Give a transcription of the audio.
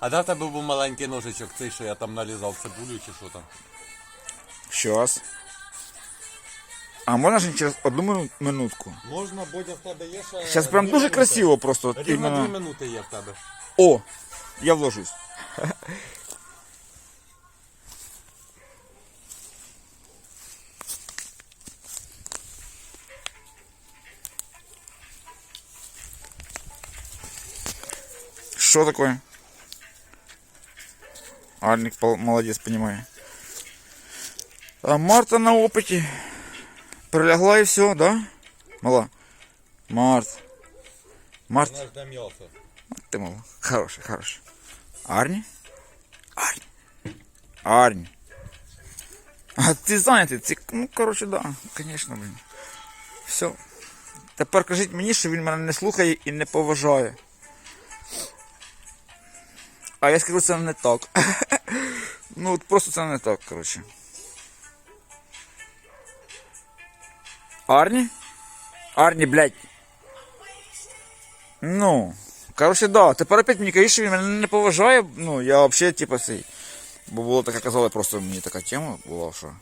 А де в тебе був маленький ножичок, цей, що я там нарізав цибулю чи що там? Щас. А можна ж через одну мину- минутку? Можна, Бодя, в тебе є ще. Зараз прям дві дуже минути? красиво просто. от Рівно дві іменно. минути є в тебе. О! Я вложусь. Что такое? Пол- молодец, понимаю. А Марта на опыте. Прилягла и все, да? Мала. Март. Март. Ты мол, хороший, хороший. Арни? Арни. Арни. А ти зайнятий? Ти, ну, коротше, да, звісно, блін. Все. Тепер кажіть мені, що він мене не слухає і не поважає. А я скажу, це не так. ну, от просто це не так, коротше. Арні? Арні, блядь. Ну, коротше, да. Тепер опять мені кажуть, що він мене не поважає. Ну, я взагалі, типу, цей. Бо було таке казали, просто мені така тема була, що